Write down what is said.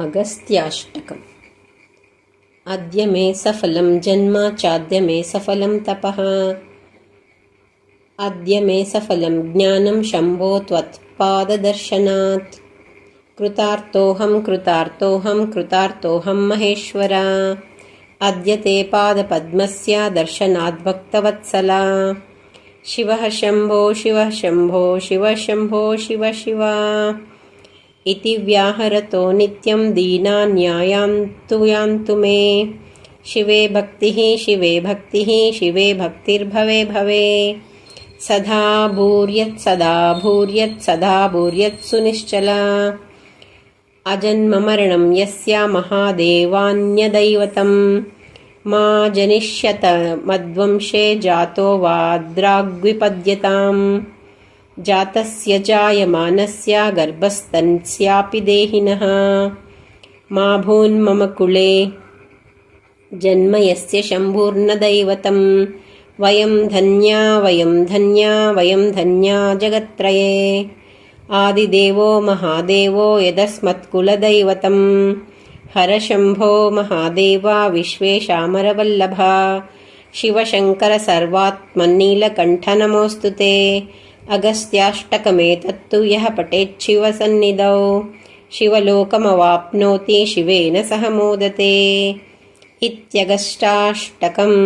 अगस्त्याष्टकम्। अद्य मे सफलं जन्म चाद्य मे सफलं तपः। अद्य मे सफलं ज्ञानं शम्भो त्वत्पाददर्शनात्। कृतार्थोऽहं कृतार्थोऽहं कृतार्थोऽहं महेश्वर। अद्य ते पादपद्मस्य दर्शनाद्भक्तवत्सला शिवः शम्भो शिवः शम्भो शिव शम्भो शिव शिव इति व्याहरतो नित्यं दीनान्यायान्तु यान्तु मे शिवे भक्तिः शिवे भक्तिः शिवे भक्तिर्भवे भवे सदा भूर्यत् सदा भूर्यत् सदा भूर्यत् सुनिश्चला अजन्ममरणं यस्य महादेवान्यदैवतं मा जनिष्यत मद्वंशे जातो वाद्राग्विपद्यताम् जातस्य जायमानस्य गर्भस्तन्स्यापि देहिनः। मा भून्मम कुले। जन्म यस्य शम्भुर्न दैवतं वयं धन्या वयं धन्या वयं धन्या जगत्त्रये। आदिदेवो महादेवो यदस्मत्कुलदैवतं हरशम्भो महादेवा विश्वेशामरवल्लभा। शिवशङ्कर सर्वात्मन्नीलकण्ठनमोऽस्तु ते अगस्त्याष्टकमेतत्तु यः पठेच्छिवसन्निधौ शिवलोकमवाप्नोति शिवेन सह मोदते इत्यगस्टाष्टकम्